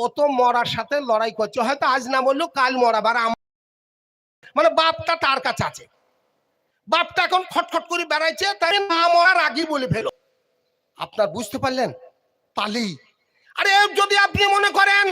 ও তো মরার সাথে লড়াই করছে। হয়তো আজ না বলল কাল মরাবার মানে বাপটা তার কাছে আছে। বাপটা এখন খটখট করে বেড়াইছে, তাই না মরার আগেই বলে ফেলো। আপনার বুঝতে পারলেন? পালি। আরে যদি আপনি মনে করেন,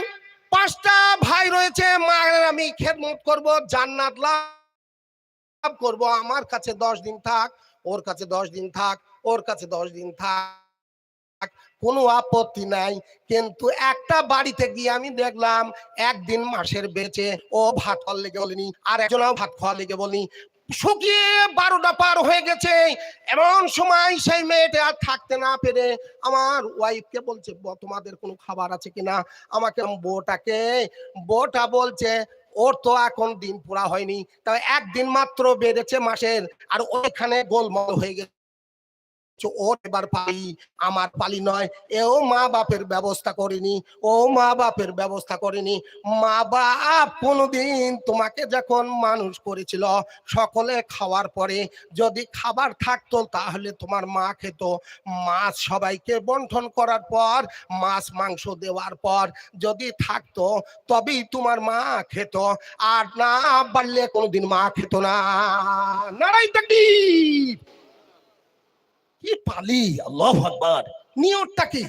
পাঁচটা ভাই রয়েছে মা আমি খেদমত করব, জান্নাত লাভ করব। আমার কাছে দশ দিন থাক, ওর কাছে দশ দিন থাক, ওর কাছে দশ দিন থাক। কোনো আপত্তি নাই। কিন্তু একটা বাড়িতে গিয়ে আমি দেখলাম, একদিন মাসের বেঁচে ও ভাত খাওয়ার লেগে বলেনি, আর একজনও ভাত খাওয়ার লেগে বলিনি। শুকিয়ে বারোটা পার হয়ে গেছে। এমন সময় সেই মেয়েটা আর থাকতে না পেরে আমার ওয়াইফকে বলছে, "ব- তোমাদের কোনো খাবার আছে কিনা? আমাকে বউটাকে? বউটা বলছে, ওর তো এখন দিন পুরা হয়নি। তবে একদিন মাত্র বেড়েছে মাসের, আর ওইখানে গোলমাল হয়ে গেছে। ওর এবার পালি, আমার পালি নয়। এও মা বাপের ব্যবস্থা করেনি, ও মা বাপের ব্যবস্থা করেনি। মা বাপ কোনোদিন তোমাকে যখন মানুষ করেছিল, সকলে খাওয়ার পরে যদি খাবার থাকতো, তাহলে তোমার মা খেত। মাছ সবাইকে বন্টন করার পর, মাছ, মাংস দেওয়ার পর যদি থাকতো, তবেই তোমার মা খেত। আর না বাড়লে কোনোদিন মা খেত না। নারাই তাকবীর কি পালি? আল্লাহ আকবার। নিয়তটা কি?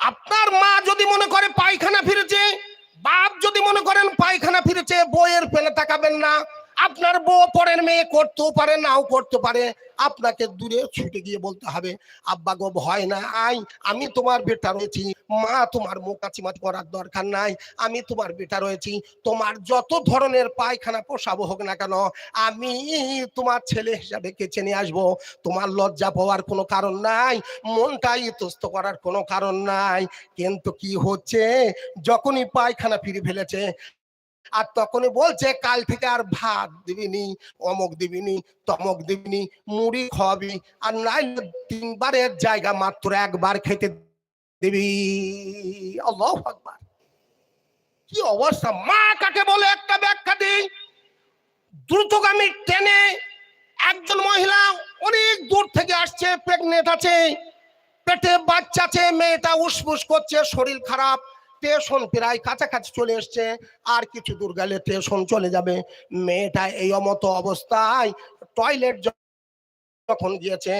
আপনার মা যদি মনে করে পায়খানা ফিরেছে, বাপ যদি মনে করেন পায়খানা ফিরেছে, বইয়ের পেলে তাকাবেন না। আপনার বউ পরের মেয়ে করতেও পারে, নাও করতে পারে। আপনাকে দূরে ছুটে গিয়ে বলতে হবে, আব্বা গো, ভয় না আই আমি তোমার বেটা রয়েছি। মা তোমার মোকাচিমাতি করার দরকার নাই। আমি তোমার বেটা রয়েছি। তোমার যত ধরনের পায়খানা পোষাবো হোক না কেন, আমি তোমার ছেলে হিসাবে কেচে নিয়ে আসব। তোমার লজ্জা পাওয়ার কোনো কারণ নাই। মনটা ইতস্ত করার কোনো কারণ নাই। কিন্তু কি হচ্ছে? যখনই পায়খানা ফিরে ফেলেছে আর তখনই বলছে, কাল থেকে আর ভাত দিবিনি, অমক দিবিনি, তমক দিবিনি, মুড়ি খাওয়াবি, আর নাই তিনবারের জায়গা মাত্র একবার খেতে দিবি। আকবার। কি অবস্থা? মা কাকে বলে একটা ব্যাখ্যা দিই। দ্রুতগামী ট্রেনে একজন মহিলা অনেক দূর থেকে আসছে প্রেগনেন্ট আছে, পেটে বাচ্চা আছে, মেয়েটা উসফুস করছে, শরীর খারাপ। স্টেশন প্রায় কাছাকাছি চলে এসছে। আর কিছু দূর গেলে স্টেশন চলে যাবে। মেয়েটা এই মতো অবস্থায় টয়লেট যখন গিয়েছে,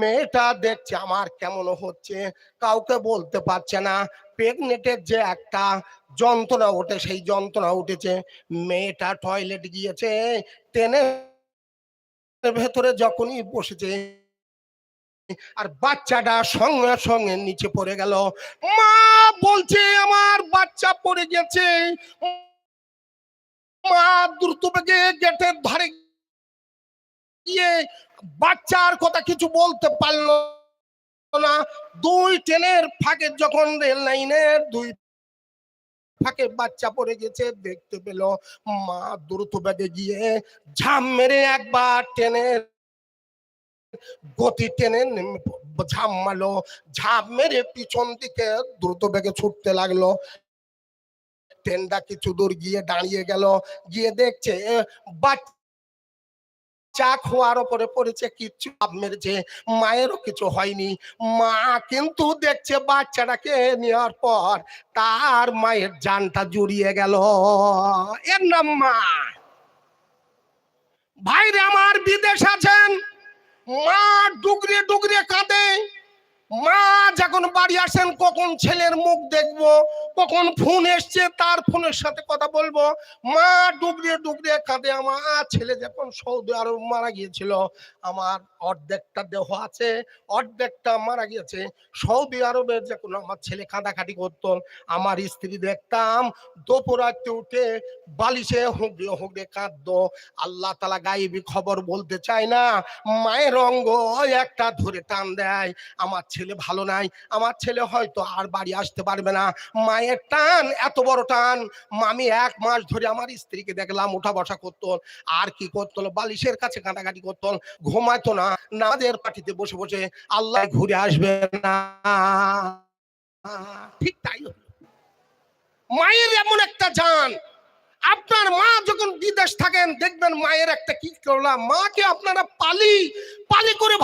মেয়েটা দেখছে আমার কেমন হচ্ছে, কাউকে বলতে পারছে না। প্রেগনেন্টের যে একটা যন্ত্রণা ওঠে, সেই যন্ত্রণা উঠেছে। মেয়েটা টয়লেট গিয়েছে ট্রেনের ভেতরে যখনই বসেছে আর বাচ্চাটা সঙ্গে সঙ্গে নিচে পড়ে গেল। মা বলছে, আমার বাচ্চা পড়ে গেছে। মা দ্রুত বেগে গেটের ধারে গিয়ে বাচ্চার কথা কিছু বলতে পারল না। দুই ট্রেনের ফাঁকে যখন রেল লাইনের দুই ফাঁকে বাচ্চা পড়ে গেছে, দেখতে পেল মা দ্রুত বেগে গিয়ে ঝাম মেরে একবার ট্রেনের গতি টেনে ঝাঁপ মারলো। ঝাঁপ মেরে পিছন দিকে দ্রুত বেগে ছুটতে লাগল। ট্রেনটা কিছু দূর গিয়ে দাঁড়িয়ে গেল। গিয়ে দেখছে বাচ্চা খোয়ার ওপরে পড়েছে কিচ্ছু মেরেছে। মায়েরও কিছু হয়নি। মা কিন্তু দেখছে বাচ্চাটাকে নেওয়ার পর তার মায়ের জানটা জুড়িয়ে গেল। এর নাম মা। ভাইরে, আমার বিদেশ আছেন? মা ডুগরে ডুগরে কাঁদে মা যখন বাড়ি আসেন, কখন ছেলের মুখ দেখব, কখন ফোন এসছে, তার ফোনের সাথে কথা বলব। মা ডুগরে ডুগরে কাঁদে, আমার ছেলে যখন সৌদি আরব মারা গিয়েছিল, আমার অর্ধেকটা দেহ আছে, অর্ধেকটা মারা গিয়েছে। সৌদি আরবে যখন আমার ছেলে কাঁদাকাটি করতো, আমার স্ত্রী দেখতাম দুপুরাতে উঠে বালিশে হুঁকড়ে হুঁকড়ে কাঁদতো। আল্লাহ তালা গাইবি খবর বলতে চায় না, মায়ের অঙ্গ একটা ধরে টান দেয়। আমার ছেলে ভালো নাই, আমার ছেলে হয়তো আর বাড়ি আসতে পারবে না। মায়ের টান, এত বড় টান। আমি এক মাস ধরে আমার স্ত্রীকে দেখলাম উঠা বসা করতো। আর কি করতো? বালিশের কাছে কাটাকাটি করতো। ঘুমাইতো না। নাদের পাটিতে বসে বসে আল্লাহ ঘুরে আসবে না। ঠিক তাই মায়ের এমন একটা জান। আপনার মা যখন বিদেশ থাকেন, দেখবেন মায়ের একটা কি করলাম? মাকে আপনারা পালি পালি করে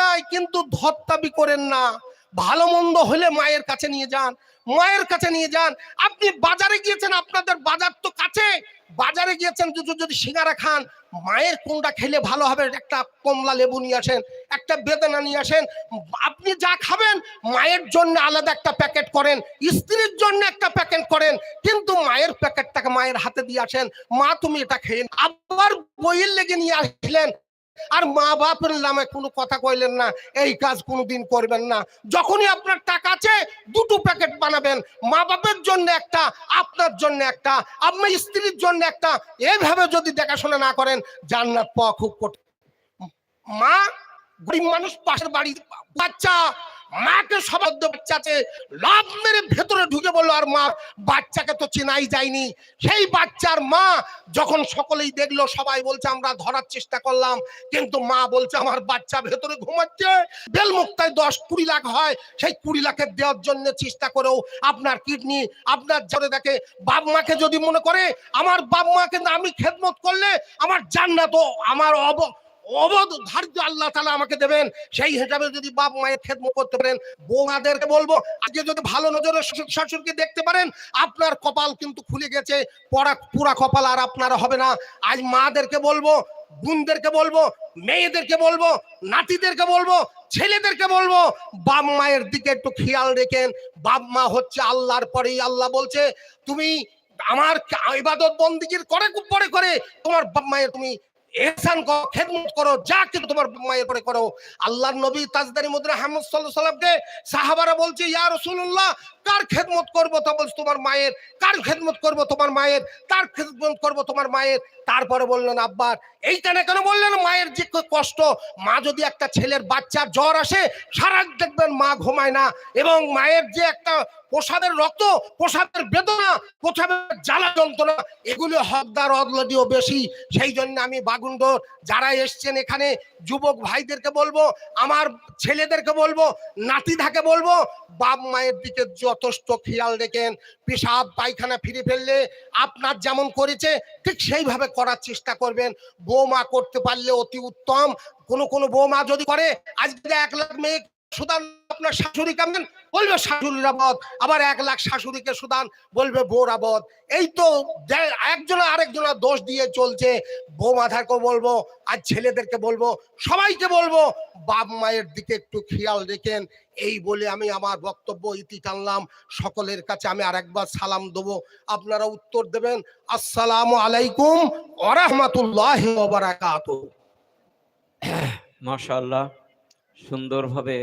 নাই, কিন্তু ধত্তাবি করেন না। ভালো মন্দ হলে মায়ের কাছে নিয়ে যান, মায়ের কাছে নিয়ে যান। আপনি বাজারে গিয়েছেন, আপনাদের বাজার তো কাছে। বাজারে গিয়েছেন যদি যদি সিঙ্গারা খান, মায়ের কোনটা খেলে ভালো হবে? একটা কমলা লেবু নিয়ে আসেন, একটা বেদানা নিয়ে আসেন। আপনি যা খাবেন, মায়ের জন্য আলাদা একটা প্যাকেট করেন, স্ত্রীর জন্য একটা প্যাকেট করেন, কিন্তু মায়ের প্যাকেটটাকে মায়ের হাতে দিয়ে আসেন, মা, তুমি এটা খেয়ে আবার বইয়ের লেগে নিয়ে আসলেন আর মা বাপের নামে কোনো কথা কইলেন না, এই কাজ কোনোদিন করবেন না। যখনই আপনার টাকা আছে, দুটো প্যাকেট বানাবেন। মা বাপের জন্য একটা, আপনার জন্য একটা আপনার স্ত্রীর জন্য একটা। এইভাবে যদি দেখাশোনা না করেন, জান্নাত পাওয়া খুব কঠিন। মা, গরিব মানুষ পাশের বাড়ি বাচ্চা মাকে সবাদ্য বাচ্চা আছে, লাভ মেরে ভেতরে ঢুকে বলল, আর মা, বাচ্চাকে তো চেনাই যায়নি। সেই বাচ্চার মা যখন সকলেই দেখল, সবাই বলছে, আমরা ধরার চেষ্টা করলাম। কিন্তু মা বলছে, আমার বাচ্চা ভেতরে ঘুমাচ্ছে। বেলমুক্তায় দশ কুড়ি লাখ হয়, সেই কুড়ি লাখের দেওয়ার জন্য চেষ্টা করেও আপনার কিডনি, আপনার জলে দেখে বাপ মাকে যদি মনে করে, আমার বাপ মাকে আমি খেদমত করলে আমার জান্নাত আমার অব অবধ ধার্য আল্লাহ তালা আমাকে দেবেন, সেই হিসাবে যদি বাপ মায়ের খেদমত করতে পারেন বৌমাদেরকে বলব আজকে যদি ভালো নজরে শাশুড়িকে দেখতে পারেন, আপনার কপাল কিন্তু খুলে গেছে, পড়া, পুরা কপাল আর আপনার হবে না। আজ মাদেরকে বলব, বোনদেরকে বলব, মেয়েদেরকে বলব, নাতিদেরকে বলব, ছেলেদেরকে বলব, বাপ মায়ের দিকে একটু খেয়াল রেখেন। বাপ মা হচ্ছে আল্লাহর পরেই আল্লাহ বলছে, তুমি আমার ইবাদত বন্দিগির করে, পরে করে তোমার বাপ মায়ের তুমি এহসান করো, খেদমত করো, যা কিন্তু তোমার মায়ের পরে করো। আল্লাহর নবী তাজদারি মুদ্রা হামদ সাল্লাহ সাল্লামকে সাহাবারা বলছে, ইয়া রসুল্লাহ কার খেদমত করব তা বলছে তোমার মায়ের? কার খেদমত করব তোমার মায়ের? তার খেদমত করব তোমার মায়ের? তারপরে বললেন আব্বার এইটা না কেন বললেন? মায়ের যে কষ্ট। মা যদি একটা ছেলের বাচ্চার জ্বর আসে, সারা দেখবেন মা ঘুমায় না। এবং মায়ের যে একটা প্রসাদের রক্ত, প্রসাদের বেদনা, প্রসাদের জ্বালা যন্ত্রণা, এগুলো হকদার অদলদিও বেশি। সেই জন্য আমি বাগুন্ডর, যারা এসছেন এখানে, যুবক ভাইদেরকে বলব, আমার ছেলেদেরকে বলব নাতিদাকে বলব, বাপ মায়ের দিকে যথেষ্ট খেয়াল রেখেন। পেশাব পায়খানা ফিরে ফেললে আপনার যেমন করেছে, ঠিক সেইভাবে করার চেষ্টা করবেন। বৌমা করতে পারলে অতি উত্তম। কোনো কোনো বৌমা যদি করে, আজকে এক লাখ মেয়ে সুদান আপনার শাশুড়ি কেমন? বলবে শাশুড়ির আবদ, আবার এক লাখ শাশুড়িকে সুদান বলবে বোর আবদ। এই তো একজনা আরেকজনা দোষ দিয়ে চলছে বৌমাথাকে বলব আর ছেলেদেরকে বলব, সবাইকে বলব, বাপ মায়ের দিকে একটু খেয়াল রেখেন। এই বলে আমি আমার বক্তব্য ইতি টানলাম। সকলের কাছে আমি আরেকবার সালাম দেবো। আপনারা উত্তর দেবেন, আসসালামু আলাইকুম ওরহমতুল্লাহ বারাকাতুহু। মাশাআল্লাহ। সুন্দরভাবে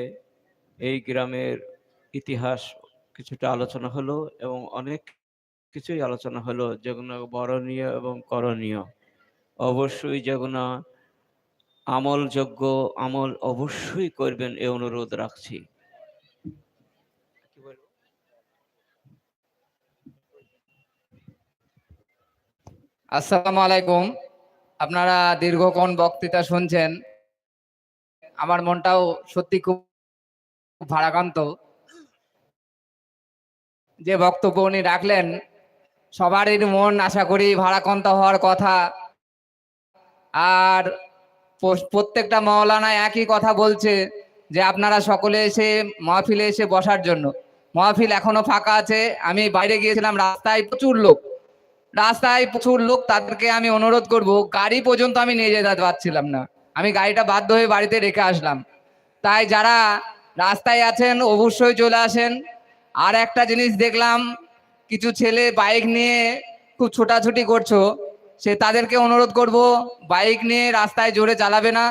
এই গ্রামের ইতিহাস কিছুটা আলোচনা হলো এবং অনেক কিছুই আলোচনা হলো। যেগুলো বরণীয় এবং করণীয়। অবশ্যই যেগুলো আমলযোগ্য, আমল অবশ্যই করবেন এ অনুরোধ রাখছি। আসসালামু আলাইকুম। আপনারা দীর্ঘক্ষণ বক্তৃতা শুনছেন। আমার মনটাও সত্যি খুব ভারাক্রান্ত। যে বক্তব্য উনি রাখলেন, সবারই মন আশা করি ভারাক্রান্ত হওয়ার কথা। আর প্রত্যেকটা মৌলানা একই কথা বলছে যে আপনারা সকলে এসে মহফিলে এসে বসার জন্য। মহফিল এখনও ফাঁকা আছে, আমি বাইরে গিয়েছিলাম, রাস্তায় প্রচুর লোক। রাস্তায় প্রচুর লোক, তাদেরকে আমি অনুরোধ করব, গাড়ি পর্যন্ত আমি নিয়ে যেতে পারছিলাম না। আমি গাড়িটা বাধ্য হয়ে বাড়িতে রেখে আসলাম। তাই যারা রাস্তায় আছেন, অবশ্যই চলে আসেন। আর একটা জিনিস দেখলাম, কিছু ছেলে বাইক নিয়ে খুব ছোটাছুটি করছ। সে তাদেরকে অনুরোধ করব, বাইক নিয়ে রাস্তায় জোরে চালাবে না।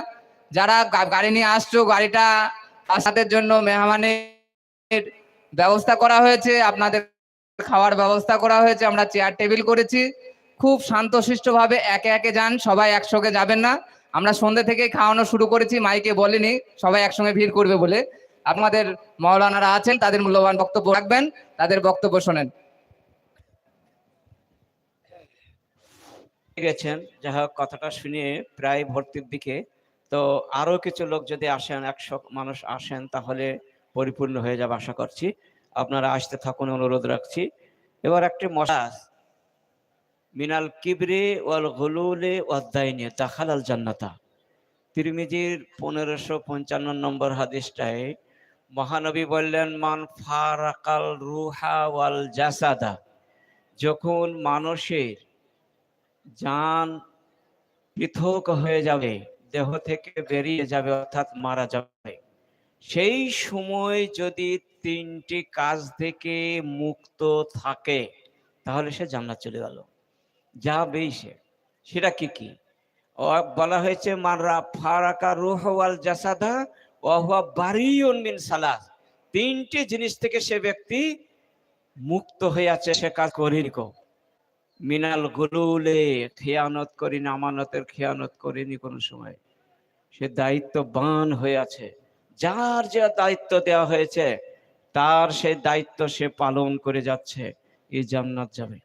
যারা গাড়ি নিয়ে আসছো, গাড়িটা আসাদের জন্য মেহমানের ব্যবস্থা করা হয়েছে, আপনাদের খাওয়ার ব্যবস্থা করা হয়েছে, আমরা চেয়ার টেবিল করেছি। খুব শান্তশিষ্টভাবে একে একে যান, সবাই একসঙ্গে যাবেন না। আমরা সন্ধ্যে থেকে খাওয়ানো শুরু করেছি, মাইকে বলেনি, সবাই একসঙ্গে ভিড় করবে বলে। আপনাদের মৌলানারা আছেন, তাদের মূল্যবান বক্তব্য রাখবেন, তাদের বক্তব্য শোনেন। গেছেন? যাই হোক, কথাটা শুনে প্রায় ভর্তির দিকে। তো আরও কিছু লোক যদি আসেন, একশো মানুষ আসেন, তাহলে পরিপূর্ণ হয়ে যাবে, আশা করছি। আপনারা আসতে থাকুন, অনুরোধ রাখছি। এবার একটি মশাস মিনাল কিবরে ওয়াল গুলুলে ওয়াদ্দাইনে দাখালাল জান্নাতা। তিরমিজির পনেরোশো পঞ্চান্ন নম্বর হাদিসটায় মহানবী বললেন, মান ফারাকাল রুহা ওয়াল জাসাদা। যখন মানুষের যান পৃথক হয়ে যাবে, দেহ থেকে বেরিয়ে যাবে, অর্থাৎ মারা যাবে, সেই সময় যদি তিনটি কাজ থেকে মুক্ত থাকে, তাহলে সে জান্নাত চলে গেল। যাবেই সে সেটা কি? কি বলা হয়েছে মানরা ফারাকা রুহ ওয়াল জাসাদা ওয়াহুয়া বারিউন মিন সালাস। তিনটি জিনিস থেকে সে ব্যক্তি মুক্ত হয়ে আছে সে কাজ করিনি কো মিনাল গুলুলে, খেয়ানত করিনি আমানতের খেয়ানত করিনি কোনো সময়। সে দায়িত্ববান হয়ে আছে যার যে দায়িত্ব দেওয়া হয়েছে, তার সেই দায়িত্ব সে পালন করে যাচ্ছে এই জান্নাত যাবে।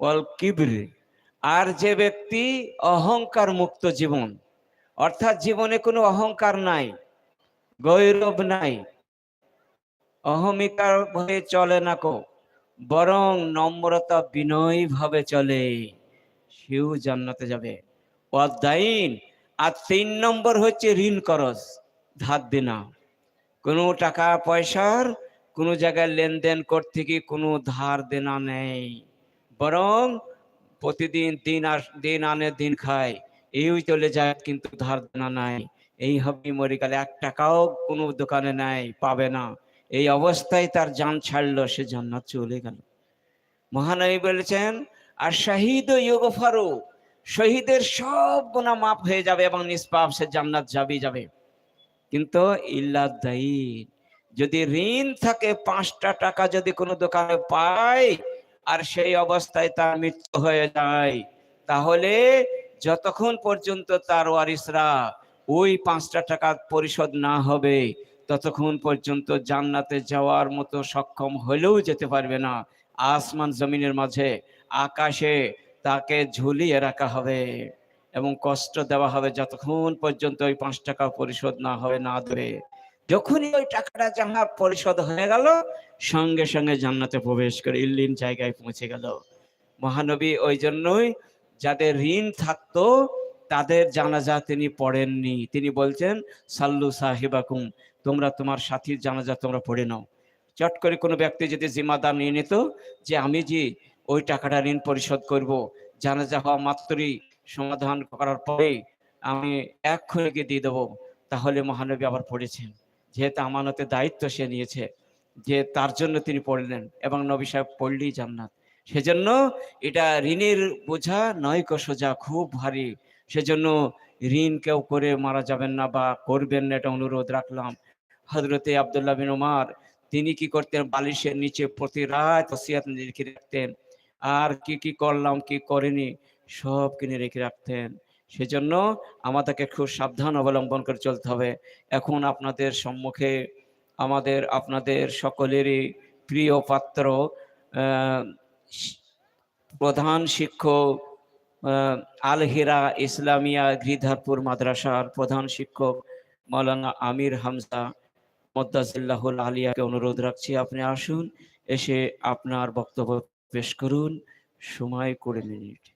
ওয়াল কিবরি। আর যে ব্যক্তি অহংকার মুক্ত জীবন, অর্থাৎ জীবনে কোনো অহংকার নাই, গৌরব নাই, অহমিকার হয়ে চলে না কো, বরং নম্রতা বিনয় ভাবে চলে, সেও জান্নাতে যাবে। অদাইন আর তিন নম্বর হচ্ছে ঋণ করস ধার দেনা। কোনো টাকা পয়সার কোনো জায়গায় লেনদেন করতে গিয়ে কোনো ধার দেনা নেই। বরং প্রতিদিন দিন আস, দিন আনে, দিন খায়। এই চলে যায়, কিন্তু ধার দেনা নাই। এই মরে গেলে এক টাকাও কোনো দোকানে নাই, পাবে না। এই অবস্থায় তার যান ছাড়লো, সে জান্নাত চলে গেল। মহানবী বলেছেন, আর শাহিদ ইয়োগফারু শহীদের সব গুণা মাফ হয়ে যাবে এবং নিষ্পাপ সে জান্নাত যাবে যাবে। কিন্তু ইল্লা দাইন যদি ঋণ থাকে, পাঁচটা টাকা যদি কোনো দোকানে পায় আর সেই অবস্থায় তার মৃত্যু হয়ে যায়। তাহলে যতক্ষণ পর্যন্ত তার ওয়ারিসরা ওই পাঁচটা টাকা পরিশোধ না হবে, ততক্ষণ পর্যন্ত জান্নাতে যাওয়ার মতো সক্ষম হলেও যেতে পারবে না। আসমান জমিনের মাঝে, আকাশে তাকে ঝুলিয়ে রাখা হবে এবং কষ্ট দেওয়া হবে যতক্ষণ পর্যন্ত ওই পাঁচ টাকা পরিশোধ না হবে, না দেবে। যখনই ওই টাকাটা যাহা পরিশোধ হয়ে গেল, সঙ্গে সঙ্গে জান্নাতে প্রবেশ করে ইল্লিন জায়গায় পৌঁছে গেল। মহানবী ওই জন্যই যাদের ঋণ থাকতো, তাদের জানাজা তিনি পড়েননি। তিনি বলছেন, সাল্লু সাহেবাকুম, তোমরা তোমার সাথীর জানাজা তোমরা পড়ে নাও। চট করে কোনো ব্যক্তি যদি জিম্মাদার নিয়ে নিত যে, আমি যে ওই টাকাটা ঋণ পরিশোধ করব, জানাজা হওয়া মাত্রই সমাধান করার পরে আমি এক গিয়ে দিয়ে দেবো, তাহলে মহানবী আবার পড়েছেন। যেহেতু আমানতের দায়িত্ব সে নিয়েছে, যে তার জন্য তিনি পড়লেন এবং নবী সাহেব পড়লেই জান্নাত। সেজন্য এটা ঋণের বোঝা নয় সোজা, খুব ভারী। সেজন্য ঋণ কেউ করে মারা যাবেন না বা করবেন না, এটা অনুরোধ রাখলাম। হজরতে আবদুল্লাহ বিন ওমার তিনি কি করতেন? বালিশের নিচে প্রতি রাত ওসিয়াত লিখে রাখতেন। আর কি কি করলাম, কি করেনি, সব কিনে রেখে রাখতেন। সেজন্য আমাদেরকে খুব সাবধান অবলম্বন করে চলতে হবে। এখন আপনাদের সম্মুখে আমাদের আপনাদের সকলেরই প্রিয় পাত্র প্রধান শিক্ষক আহ, আল হিরা ইসলামিয়া গৃধারপুর মাদ্রাসার প্রধান শিক্ষক মৌলানা আমির হামজা মদ্দাজিল্লাহুল আলিয়াকে অনুরোধ রাখছি আপনি আসুন এসে আপনার বক্তব্য পেশ করুন। সময় কুড়ি মিনিট।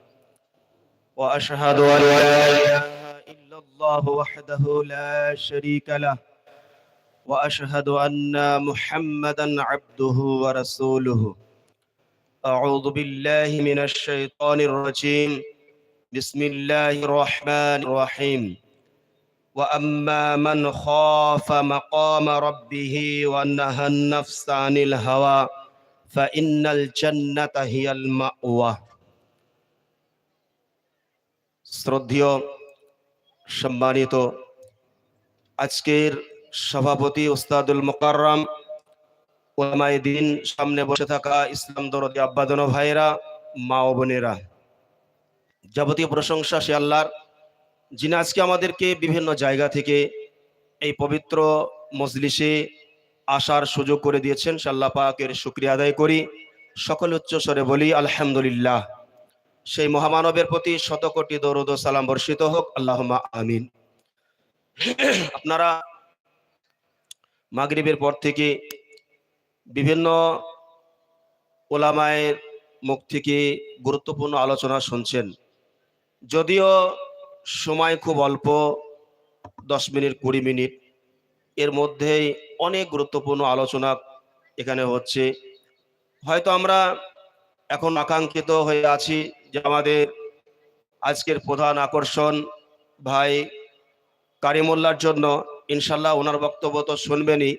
وأشهد أن لا إله إلا الله وحده لا شريك له وأشهد أن محمدا عبده ورسوله. أعوذ بالله من الشيطان الرجيم. بسم الله الرحمن الرحيم. وأما من خاف مقام ربه ونهى النفس عن الهوى فإن الجنة هي المأوى. শ্রদ্ধেয়, সম্মানিত আজকের সভাপতি ওস্তাদুল মোকাররম, ওলামায়ে দিন সামনে বসে থাকা ইসলাম দরদি আব্বাদন ভাইরা মা ও বোনেরা। যাবতীয় প্রশংসা সে আল্লাহর, যিনি আজকে আমাদেরকে বিভিন্ন জায়গা থেকে এই পবিত্র মজলিসে আসার সুযোগ করে দিয়েছেন, সে আল্লাহ পাকের শুক্রিয়া আদায় করি। সকল উচ্চ স্বরে বলি, আলহামদুলিল্লাহ। সেই মহামানবের প্রতি শতকোটি দরুদ ও সালাম বর্ষিত হোক আল্লাহমা আমিন। আপনারা মাগরিবের পর থেকে বিভিন্ন ওলামায়ের মুখ থেকে গুরুত্বপূর্ণ আলোচনা শুনছেন। যদিও সময় খুব অল্প, দশ মিনিট, কুড়ি মিনিট, এর মধ্যেই অনেক গুরুত্বপূর্ণ আলোচনা এখানে হচ্ছে। হয়তো আমরা এখন আকাঙ্ক্ষিত হয়ে আছি যে আমাদের আজকের প্রধান আকর্ষণ ভাই কারিমুল্লার জন্য ইনশাল্লাহ ওনার বক্তব্য তো শুনবেনই।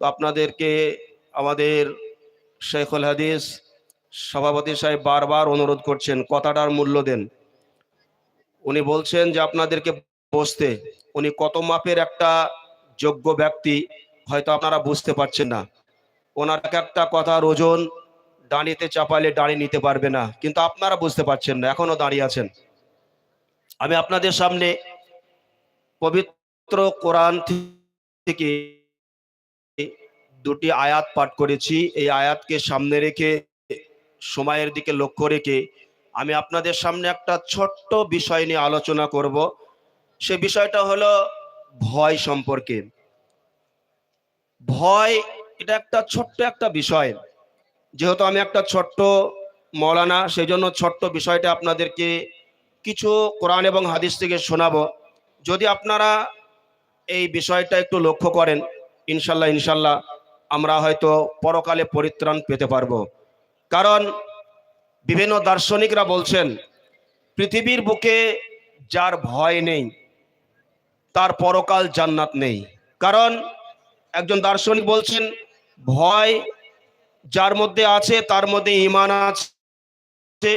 তো আপনাদেরকে আমাদের শেখুল হাদিস সভাপতি সাহেব বারবার অনুরোধ করছেন, কথাটার মূল্য দেন। উনি বলছেন যে আপনাদেরকে বসতে, উনি কত মাপের একটা যোগ্য ব্যক্তি, হয়তো আপনারা বুঝতে পারছেন না। ওনার এক একটা কথার ওজন দাঁড়িতে চাপালে দাঁড়িয়ে নিতে পারবে না। কিন্তু আপনারা বুঝতে পারছেন না, এখনও দাঁড়িয়ে আছেন। আমি আপনাদের সামনে পবিত্র কোরআন থেকে দুটি আয়াত পাঠ করেছি। এই আয়াতকে সামনে রেখে, সময়ের দিকে লক্ষ্য রেখে আমি আপনাদের সামনে একটা ছোট্ট বিষয় নিয়ে আলোচনা করব। সে বিষয়টা হলো ভয় সম্পর্কে। ভয়, এটা একটা ছোট্ট একটা বিষয়। যেহেতু আমি একটা ছোট্ট মৌলানা সেই জন্য ছোট্ট বিষয়টা আপনাদেরকে কিছু কোরআন এবং হাদিস থেকে শোনাবো। যদি আপনারা এই বিষয়টা একটু লক্ষ্য করেন, ইনশাল্লাহ ইনশাল্লাহ, আমরা হয়তো পরকালে পরিত্রাণ পেতে পারব। কারণ বিভিন্ন দার্শনিকরা বলছেন, পৃথিবীর বুকে যার ভয় নেই, তার পরকাল জান্নাত নেই। কারণ একজন দার্শনিক বলছেন, ভয় যার মধ্যে আছে তার মধ্যে ইমান আছে